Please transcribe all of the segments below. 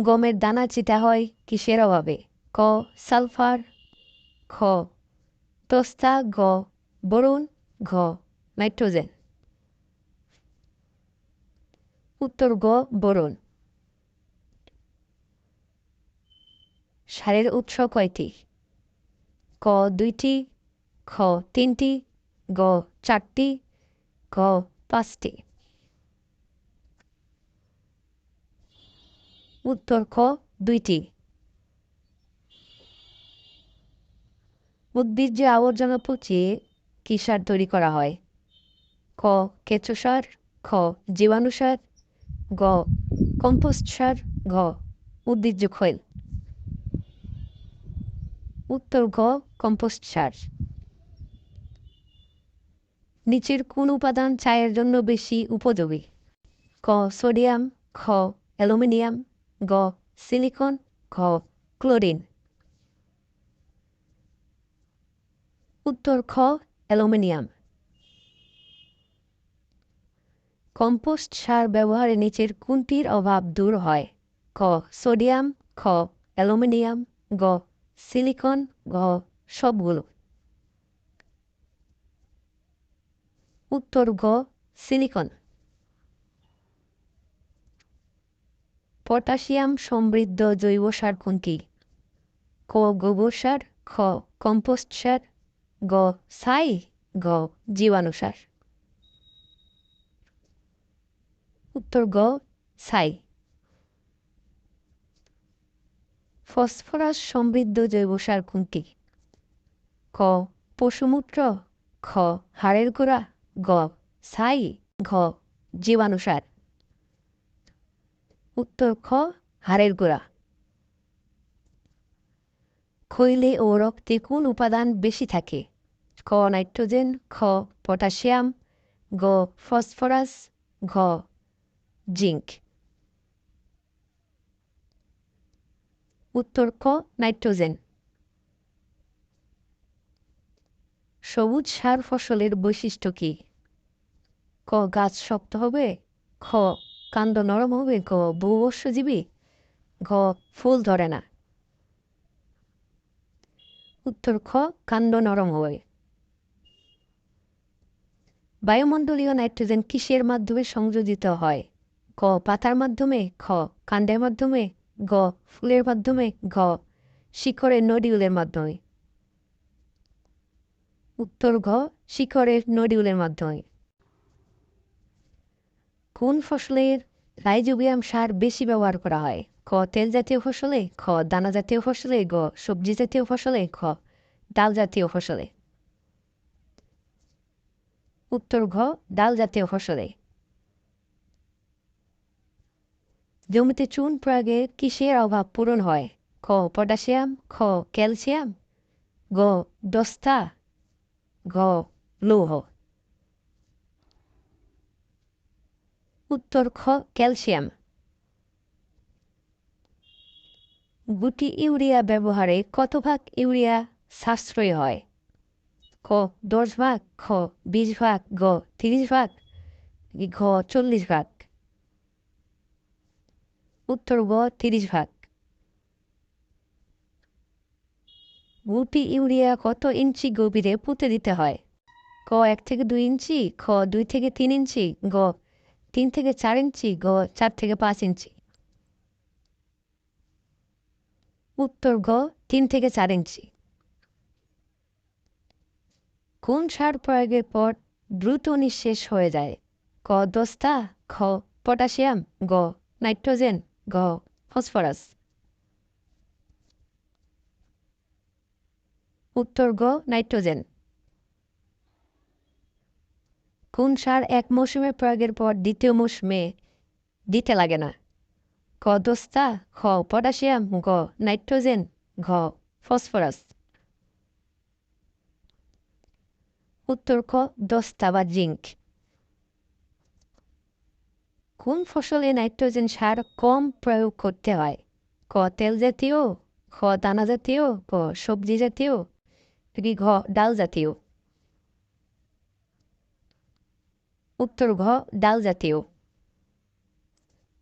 গমের দানা চিটা হয় কিসের অভাবে? ক, সালফার? খ, তস্তা? গ, বরুণ? ঘ, নাইট্রোজেন। উত্তর, গ, বরুণ। সারের উৎস কয়টি? ক, দুইটি। খ, তিনটি। গ, চারটি। গ, পাঁচটি। উত্তর খ দুইটি। উদ্ভিজ্জ আবর্জনা পচিয়ে কি সার তৈরি করা হয়? ক, কেঁচো সার, খ, জীবাণু সার, গ, কম্পোস্ট সার, ঘ, উদ্ভিজ্জ খৈল। উত্তর ঘ, কম্পোস্ট সার। নিচের কোন উপাদান চায়ের জন্য বেশি উপযোগী? ক, সোডিয়াম, খ, অ্যালুমিনিয়াম গ সিলিকন ঘ ক্লোরিন উত্তর, খ, অ্যালুমিনিয়াম. কম্পোস্ট সার ব্যবহারে নিচের কোনটির অভাব দূর হয়। ক, সোডিয়াম, খ, অ্যালুমিনিয়াম, গ সিলিকন ঘ, সবগুলো। উত্তর, গ সিলিকন পটাশিয়াম সমৃদ্ধ জৈব সার কোনটি? ক, গোবর সার, খ, কম্পোস্ট সার, গ, ছাই, গ, জীবাণু সার। উত্তর গ, ছাই। ফসফরাস সমৃদ্ধ জৈব সার কোনটি? ক, পশুমূত্র, খ, হাড়ের গোড়া, গ, ছাই, ঘ, জীবাণু সার। উত্তর খ, হাড়ের গোড়া। খৈলে ও রক্তে কোন উপাদান বেশি থাকে? ক নাইট্রোজেন, খ, পটাশিয়াম, গ, ফসফরাস, ঘ, জিঙ্ক। উত্তর ক নাইট্রোজেন। সবুজ সার ফসলের বৈশিষ্ট্য কি? ক, গাছ শক্ত হবে, খ কাণ্ড নরম হবে, গ ভূবর্ষজীবী ঘ, ফুল ধরে না। উত্তর খ, কাণ্ড নরম হবে। বায়ুমণ্ডলীয় নাইট্রোজেন কিসের মাধ্যমে সংযোজিত হয়? ক, পাতার মাধ্যমে। খ, কাণ্ডের মাধ্যমে। গ, ফুলের মাধ্যমে। ঘ শিখরের নডিউলের মাধ্যমে। উত্তর ঘ শিখরের নডিউলের মাধ্যমে। কোন ফসলের রাইজোবিয়াম সার বেশি ব্যবহার করা হয়? খ, তেল জাতীয় ফসলে, খ, দানা জাতীয় ফসলে, গ, সবজি জাতীয় ফসলে, খ, ডাল জাতীয় ফসলে। উত্তর, ঘ, ডাল জাতীয় ফসলে। জমিতে চুন প্রয়োগে কিসের অভাব পূরণ হয়? খ, পটাশিয়াম, খ, ক্যালসিয়াম, গ, দস্তা ঘ লৌহ। উত্তর খ ক্যালসিয়াম। গুটি ইউরিয়া ব্যবহারে কত ভাগ ইউরিয়া সাশ্রয় হয়? ক দশ ভাগ খ বিশ ভাগ গ তিরিশ ভাগ ঘ চল্লিশ ভাগ উত্তর গ তিরিশ ভাগ গুটি ইউরিয়া কত ইঞ্চি গভীরে পুঁতে দিতে হয়? ক, এক থেকে দুই ইঞ্চি, খ, দুই থেকে তিন ইঞ্চি, গ তিন থেকে চার ইঞ্চি গ, চার থেকে পাঁচ ইঞ্চি। উত্তর গ, তিন থেকে চার ইঞ্চি। কোন সার প্রয়োগের পর দ্রুত নিঃশেষ হয়ে যায়? ক, দস্তা, খ, পটাশিয়াম, গ, নাইট্রোজেন, গ, ফসফরাস। উত্তর গ, নাইট্রোজেন। কোন সার এক মৌসুমে প্রয়োগের পর দ্বিতীয় মৌসুমে দিতে লাগে না? ক দস্তা, খ পটাশিয়াম, গ নাইট্রোজেন, ঘ ফসফরাস। উত্তর খ দস্তা বা জিঙ্ক। কোন ফসলে নাইট্রোজেন সার কম প্রয়োগ করতে হয়? ক তেল জাতীয়, খ দানা জাতীয়, ক সবজি জাতীয়, কি ঘ ডাল জাতীয়? উত্তর ঘ, ডাল জাতীয়।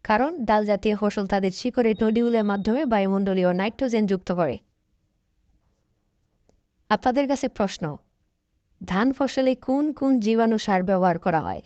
কারণ ডাল জাতীয় ফসল তাদের শিকড়ে নডিউলের মাধ্যমে বায়ুমণ্ডলীয় নাইট্রোজেন যুক্ত করে। আপনাদের কাছে প্রশ্ন, ধান ফসলে কোন কোন জীবাণু সার ব্যবহার করা হয়?